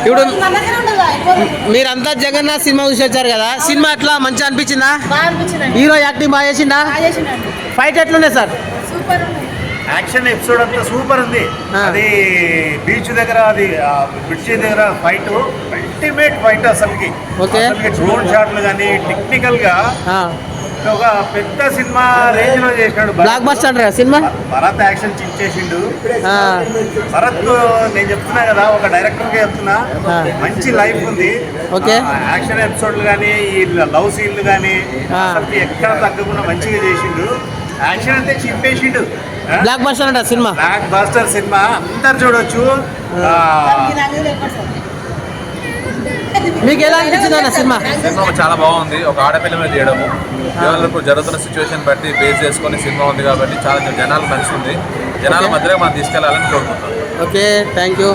ఇప్పుడు మీరంతా జగన్నాథ్ సినిమా చూసి వచ్చారు కదా? సినిమా ఎట్లా? మంచిగా అనిపించిందా? హీరో యాక్టింగ్ బాగా చేసిందా ఫైట్ ఎట్లుండే సార్? సూపర్ ఉంది. యాక్షన్ ఎపిసోడ్ అంతా సూపర్ ఉంది. అది బీచ్ దగ్గర అది బ్రిడ్జి దగ్గర ఫైట్. అల్టిమేట్ ఫైట్ అసలుకి. డ్రోన్ షాట్లు కానీ టెక్నికల్గా ఆ, ఒక పెద్ద సినిమా రేంజ్లో చేసినాడు బ్లాక్ బస్టర్ అంటారా సినిమా? భరత్ యాక్షన్ చించేసిండు. భరత్ నేను చెప్తున్నా కదా ఒక డైరెక్టర్గా చెప్తున్నా. మంచి లైఫ్ ఉంది. ఓకే. యాక్షన్ ఎపిసోడ్లు కానీ ఈ లవ్ సీన్లు కానీ. అసలు ఎక్కడ తగ్గకుండా మంచిగా చేసిండు. యాక్షన్ అంటే చింపేసిండు? బ్లాక్ బస్టర్ అంటారా సినిమా? Blockbuster cinema. అందరు చూడొచ్చు. మీకు ఎలా అనిపించింది అన్న సినిమా? సినిమా చాలా బాగుంది. ఒక ఆడపిల్ల మీద తీయడము. ఇప్పుడు జరుగుతున్న సిచ్యువేషన్ బట్టి బేస్ చేసుకొని సినిమా ఉంది కాబట్టి చాలా జనాలు నచ్చింది జనాల మధ్యలో మనం తీసుకెళ్ళాలని కోరుకుంటున్నాం. Okay thank you